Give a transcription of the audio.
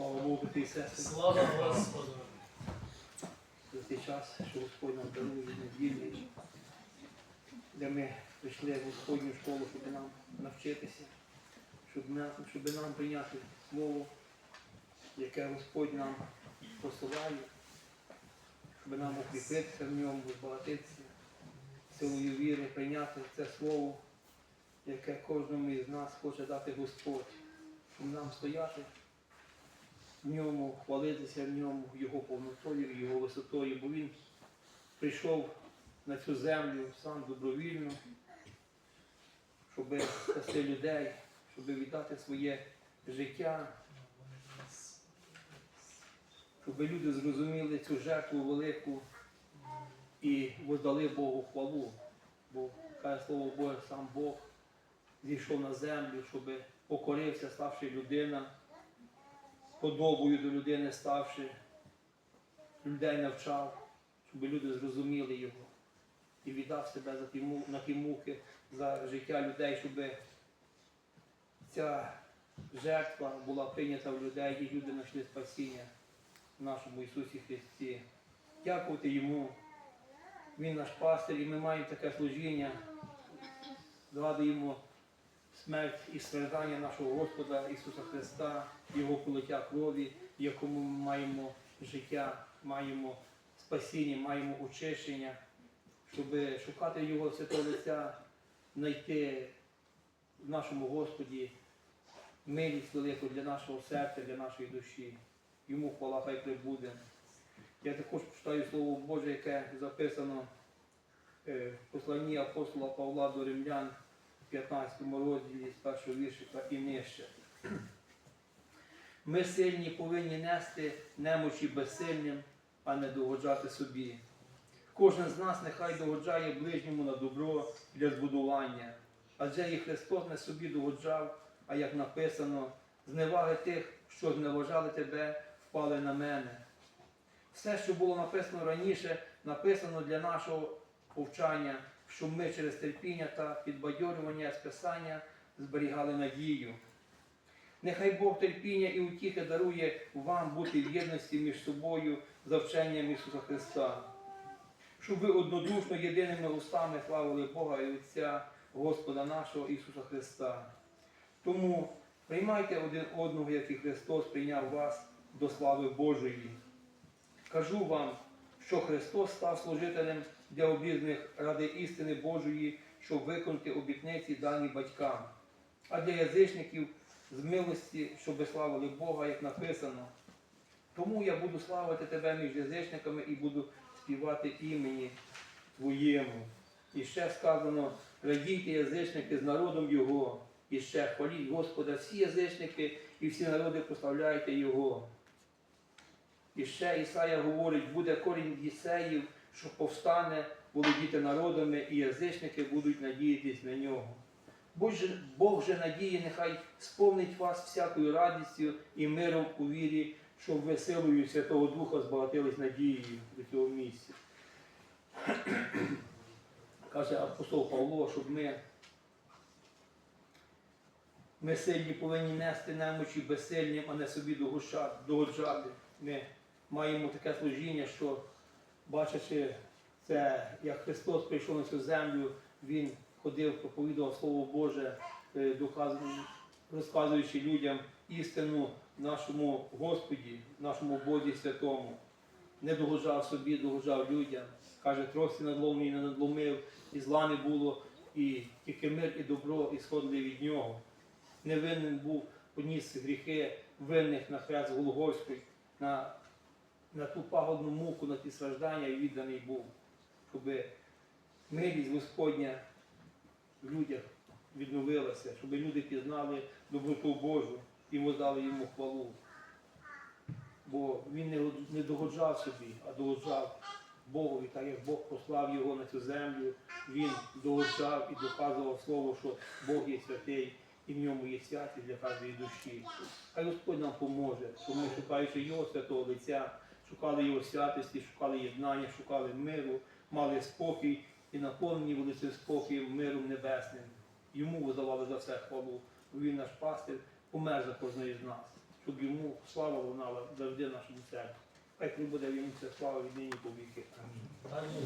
Слава Богу, і сестри, Слава Господу! за цей час, що Господь нам дарує недільний, де ми прийшли в Господню школу, щоб нам навчитися, щоб, на- щоб нам прийняти слово, яке Господь нам посилає, щоб нам укріпитися в ньому, збагатитися, силою віри, прийняти це слово, яке кожному із нас хоче дати Господь, щоб нам стояти в ньому, хвалитися в ньому, його повнотою, його висотою, бо він прийшов на цю землю сам добровільно, щоб спасти людей, щоб віддати своє життя, щоб люди зрозуміли цю жертву велику і воздали Богу хвалу. Бо каже слово Боже, сам Бог зійшов на землю, щоб покорився, ставши людина подобою до людини ставши, людей навчав, щоб люди зрозуміли його і віддав себе за ті, на ті муки, за життя людей, щоб ця жертва була прийнята в людей і люди знайшли спасіння в нашому Ісусі Христі. Дякувати Йому. Він наш пастир, і ми маємо таке служіння. Згадуємо смерть і страждання нашого Господа Ісуса Христа, Його политя крові, в якому ми маємо життя, маємо спасіння, маємо очищення, щоб шукати Його святого лиця, знайти в нашому Господі милість велику для нашого серця, для нашої душі. Йому хвала хай прибуде. Я також читаю Слово Боже, яке записано е, в посланні апостола Павла до римлян. 15 розділі з першого віршика і нижче. Ми сильні повинні нести немочі безсильним, а не догоджати собі. Кожен з нас нехай догоджає ближньому на добро для збудування. Адже і Христос не собі догоджав, а як написано, зневаги тих, що зневажали тебе, впали на мене. Все, що було написано раніше, написано для нашого повчання, щоб ми через терпіння та підбадьорювання з Писання зберігали надію. Нехай Бог терпіння і утіхи дарує вам бути в єдності між собою за вченням Ісуса Христа, щоб ви однодушно єдиними устами славили Бога і Отця Господа нашого Ісуса Христа. Тому приймайте один одного, як і Христос прийняв вас до слави Божої. Кажу вам, що Христос став служителем для обізних ради істини Божої, щоб виконати обітниці дані батькам, а для язичників з милості, щоби славили Бога, як написано. Тому я буду славити тебе між язичниками і буду співати імені Твоєму. І ще сказано, радійте язичники з народом Його, і ще хваліть Господа всі язичники і всі народи прославляйте Його. І ще Ісая говорить, буде корінь Єсеїв, що повстане, володіти народами, і язичники будуть надіятись на нього. Бог же, надії, нехай сповнить вас всякою радістю і миром у вірі, щоб ви силою Святого Духа збагатились надією до цього місця. Каже апостол Павло, щоб ми, ми сильні повинні нести немочі безсильним, а не собі догоджати. Ми маємо таке служіння, що бачачи це, як Христос прийшов на цю землю, Він ходив, проповідував Слово Боже, е, розказуючи людям істину нашому Господі, нашому Бозі Святому. Не догоджав собі, догоджав людям. Каже, трохи надломив, не надломив, і зла не було, і тільки мир і добро ісходили від нього. Невинним був, поніс гріхи винних на хрест Голгофський, на на ту пагодну муку, на ті страждання відданий був, щоб милість Господня в людях відновилася, щоб люди пізнали доброту Божу і воздали йому хвалу. Бо він не, догоджав собі, а догоджав Богу. І так як Бог послав його на цю землю, він догоджав і доказував слово, що Бог є святий і в ньому є святість для кожної душі. Хай Господь нам поможе, ми, шукаючи Його святого лиця, шукали Його святості, шукали єднання, шукали миру, мали спокій і наповнені були цим спокоєм, миром небесним. Йому видавали за все хвалу, він наш пастир, помер за кожного з нас. щоб йому слава лунала завжди нашому серці. Хай прибуде йому ця слава від нині по віки. Амінь. Амінь.